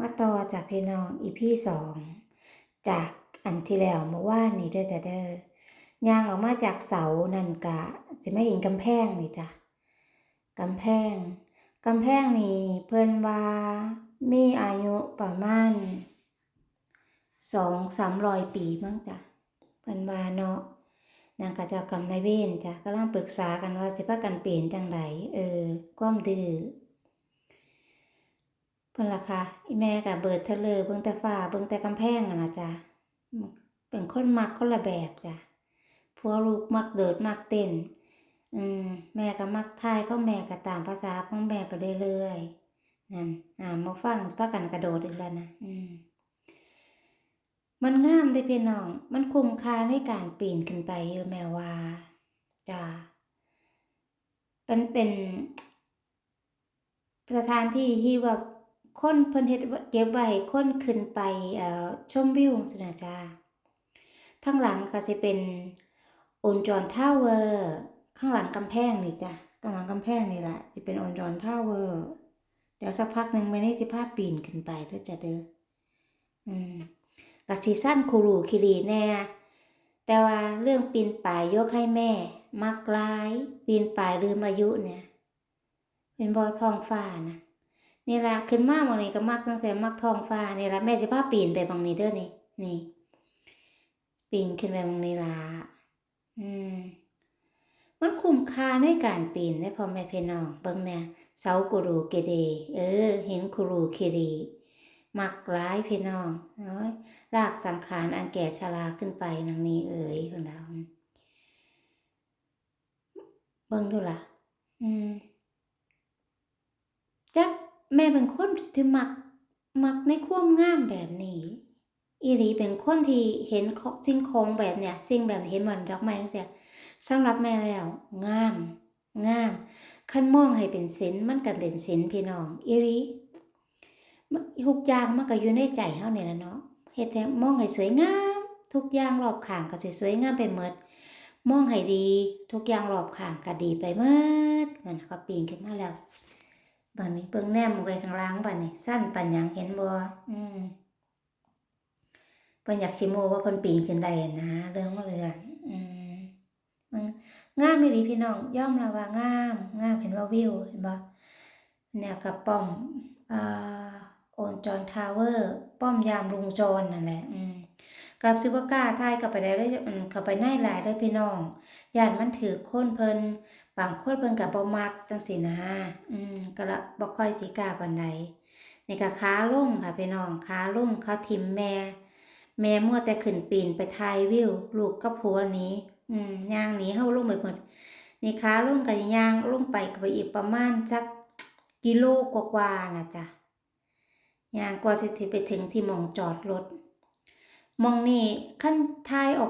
มาต่อจากพี่น้องอีพี่สองจากอันที่แล้วเมื่อวานนี่เด้อจ้ะเด้อย่างออกมาจากเสานั่นกะจะไม่เห็นกำแพงนี่จ้ะกำแพงกำแพงนี่เพิ่นว่ามีอายุประมาณสองสามร้อยปีมั้งจ้ะเพิ่นว่าเนาะนางกะเจ้ากรรมนายเวรจ้ะกำลังปรึกษากันว่าสิพากันเปลี่ยนจังไดเออความดื้อ เพิ่นล่ะค่ะอีแม่ก็เบิดเทะเลเบิ่งแต่ฟ้าเบิ่งแต่กำแพงอะนะจ๊ะเป็นคนมักคนละแบบจ้ะพวกลูกมักเดิดมักเต้นอืมแม่ก็มักทายเข้าแม่ก็ตามภาษาของแม่ไปเรื่อยๆนั่นอ่ามาฟังพากันกระโดดอีกแล้วนะอืมมันงามเด้พี่น้อง มันคุ้มค่าในการปีนขึ้นไปอยู่แม่ว่าจ้าเป็นเป็นสถานที่ที่ว่า คนเพิ่นเฮ็ดเก็บไว้คนขึ้นไปเอ่อชมวิวจังซี้นะจ้าข้างหลังก็สิเป็นอนจอนทาวเวอร์ข้างหลังกำแพงนี่จ้ะข้างหลังกำแพงนี่แหละสิเป็นอนจอนทาวเวอร์เดี๋ยวสักพักหนึ่งแม่นี่สิพาปีนขึ้นไปเด้อจ้ะเด้ออืมก็สิสั้นคูรูคิรีแน่แต่ว่าเรื่องปีนป่ายยกให้แม่ มักลาย ปีนป่ายลืมอายุเนี่ย เป็นบอทองฟ้านะ นี่ล่ะขึ้นมาบางนี้ก็มักตั้งแต่มักทองฟ้านี่ล่ะแม่สิพาปีนไปบางนี้เด้อนี่นี่ปีนขึ้นไปบางนี้ละอืมมันคุ้มค่าในการปีนได้พ่อแม่พี่น้องเบิ่งแหน่เสากรูเกเดเออ เห็นกูรูเครีมักหลายพี่น้องเอ้ยรากสังขารอันแก่ชราขึ้นไปนังนี้เอ๋ยเพิ่นว่าเบิ่งดูล่ะ อืม แม่เป็นคนที่มัก มักในความงามแบบนี้ อีหลีเป็นคนที่เห็นของสิ่งของแบบเนี้ยสิ่งแบบเห็นเหมือนดอกไม้จังซี่สำหรับแม่แล้ว งาม งามคันมองให้เป็นศิลป์มันก็เป็นศิลป์พี่น้องอีหลีทุกอย่างมันก็อยู่ในใจเฮาเนี่ล่ะเนาะเฮ็ดให้มองให้สวยงาม ทุกอย่างรอบข้างก็สิสวยงามไปหมดมองให้ดี ทุกอย่างรอบข้างก็ดีไปหมดนั่นก็ปีนขึ้นมาแล้ว บัดนี้เบิ่งแนมลงไปข้างล่างบัดนี้ สั้นปานหยังเห็นบ่อืมเพิ่นอยากสิโมว่าเพิ่นปีนขึ้นได้นะเรื่องว่าเรื่องอืมมันงามอีหลีพี่น้องยอมรับว่างามงามเห็นว่าวิวเห็นบ่แนวกับป้อมอ่าโอนจอนทาวเวอร์ป้อมยามลุงจรนั่นแหละอืมกับซิบ่กล้าทายเข้าไปได้เลยอืมเข้าไปในหลายเลยพี่น้องย่านมันถือคนเพิ่น บางคนเพิ่นก็บ่มักจังซี่นะ อืมก็ละบ่ค่อยสิกล้าปานใดนี่ก็ขาลงค่ะพี่น้องขาลงเขาทิมแม่ แม่มัวแต่ขึ้นปีนไปถ่ายวิว ลูกกับผัวหนี้ อืมย่างหนีเฮาลงไปหมดนี่ขาลงก็ย่างลงไปก็ไปอีกประมาณจักกิโลกว่าๆนะจ้ะย่างกว่าสิไปถึงที่หม่องจอดรถมองนี้คันถ่ายออก